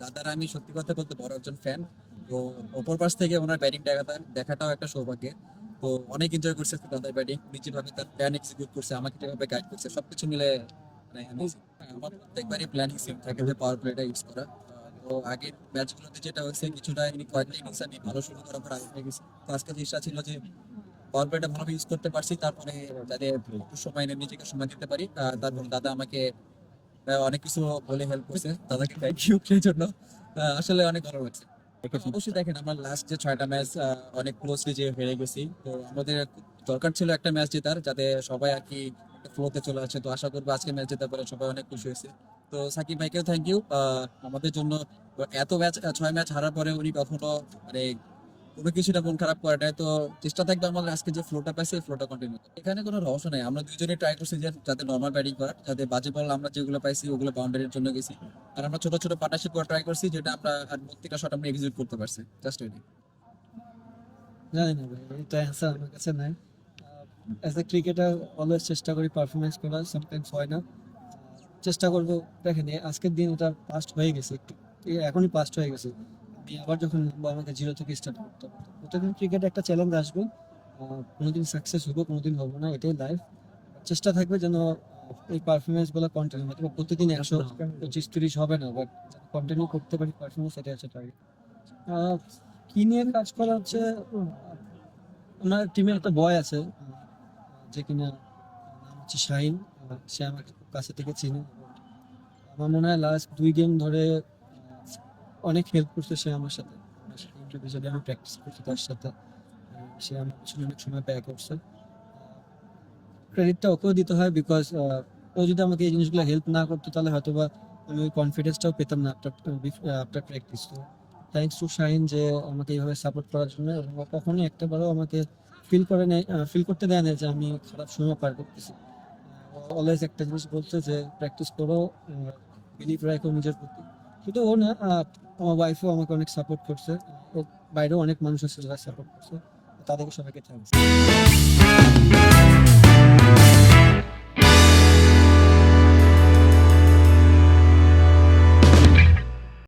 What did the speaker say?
দাদার আমি সত্যি কথা বলতে বড় একজন ফ্যান তো অপর পাশ থেকে ওনার ব্যাটিং দেখাটা দেখাটাও একটা সৌভাগ্যের। তো অনেক এনজয় করছে দাদার ব্যাটিং নিশ্চিতভাবে তার প্ল্যান এক্সিকিউট করছে, আমাকে যেভাবে গাইড করছে, সবকিছু মিলে মানে আমার প্রত্যেকবারই প্ল্যানিং সিম থাকে যে পাওয়ার প্লেটা ইউজ করা। তো আগের ম্যাচগুলোতে যেটা হয়েছে, কিছুটা কয়েকটা ইনিংস আমি ভালো শুরু করার পর আগে হয়ে গেছি তো আজকে ইচ্ছা ছিল যে পাওয়ার প্লেটা ভালোভাবে ইউজ করতে পারছি, তারপরে যাতে একটু সময় নিজেকে সময় দিতে পারি তারপর দাদা আমাকে অনেক কিছু বলে হেল্প করছে দাদাকে থ্যাংক ইউ সেই জন্য। আসলে অনেক ভালো লাগছে অবশ্যই দেখেন আমরা লাস্ট যে ছয়টা ম্যাচ অনেক ক্লোজলি যে হেরে গেছি তো আমাদের দরকার ছিল একটা ম্যাচ জেতার যাতে সবাই আর কি ফ্লোতে চলে আসে। তো আশা করব আজকে ম্যাচ জেতার পরে সবাই অনেক খুশি হয়েছে। তো সাকিব ভাইকেও থ্যাংক ইউ আমাদের জন্য এত ম্যাচ ছয় ম্যাচ হারার পরে উনি কখনো মানে কোনো কিছুটা মন খারাপ করে নাই। তো চেষ্টা থাকবে আমাদের আজকে যে ফ্লোটা পাইছে, এই ফ্লোটা কন্টিনিউ এখানে কোনো রহস্য নাই। আমরা দুজনে ট্রাই করছি যে যাতে নর্মাল ব্যাটিং করার, যাতে বাজে বল আমরা যেগুলো পাইছি, ওগুলো বাউন্ডারির জন্য গেছি। আর আমরা ছোট ছোট পার্টনারশিপ করা ট্রাই করছি যেটা আমরা আর প্রত্যেকটা শট আমরা এক্সিকিউট করতে পারছি। জাস্ট ওইটাই জানি না ভাই, এটা অ্যান্সার আমার কাছে নাই। অ্যাজ এ ক্রিকেটার অলওয়েজ চেষ্টা করি পারফরমেন্স করার সামটাইমস হয় না। চেষ্টা করব, দেখেন আজকের দিন ওটা পাস্ট হয়ে গেছে। একটু এখনই পাস্ট হয়ে গেছে। আবার যখন আমাকে জিরো থেকে স্টার্ট করতে হবে প্রত্যেকদিন ক্রিকেটে একটা চ্যালেঞ্জ আসবে কোনোদিন সাকসেস হব, কোনোদিন হব না, এটাই লাইফ চেষ্টা থাকবে যেন এই পারফরমেন্সগুলো কন্টিনিউ পারে। প্রতিদিন একশো পঁচিশ, তিরিশ হবে না বাট কন্টিনিউ করতে পারি পারফরমেন্স এটাই হচ্ছে টার্গেট কি নিয়ে কাজ করা হচ্ছে? ওনার টিমে একটা বয় আছে যে কিনা, নাম হচ্ছে শাহিন সে আমাকে কাছে থেকে চিনে। আমার মনে হয় লাস্ট দুই গেম ধরে অনেক হেল্প করছে সে আমার সাথে। আমি প্র্যাকটিস করছি তার সাথে। সে আমার পিছনে অনেক সময় ব্যয় করছে। ক্রেডিটটা ওকেও দিতে হয় বিকজ ও যদি আমাকে এই জিনিসগুলো হেল্প না করতো তাহলে হয়তো বা আমি ওই কনফিডেন্সটাও পেতাম না আফটার প্র্যাকটিস তো। থ্যাংকস টু শাইন যে আমাকে এইভাবে সাপোর্ট করার জন্য, এবং কখনোই একটাবারও আমাকে ফিল করে নেয় ফিল করতে দেয় না যে আমি খারাপ সময় পার করতেছি। অলওয়েজ একটা জিনিস বলছে যে প্র্যাকটিস করো বিলিভ রাখো নিজের প্রতি। শুধু ও না আমার ওয়াইফও আমাকে অনেক সাপোর্ট করছে। ও বাইরেও অনেক মানুষ আছে যারা সাপোর্ট করছে। তাদেরকে সবাইকে থ্যাংকস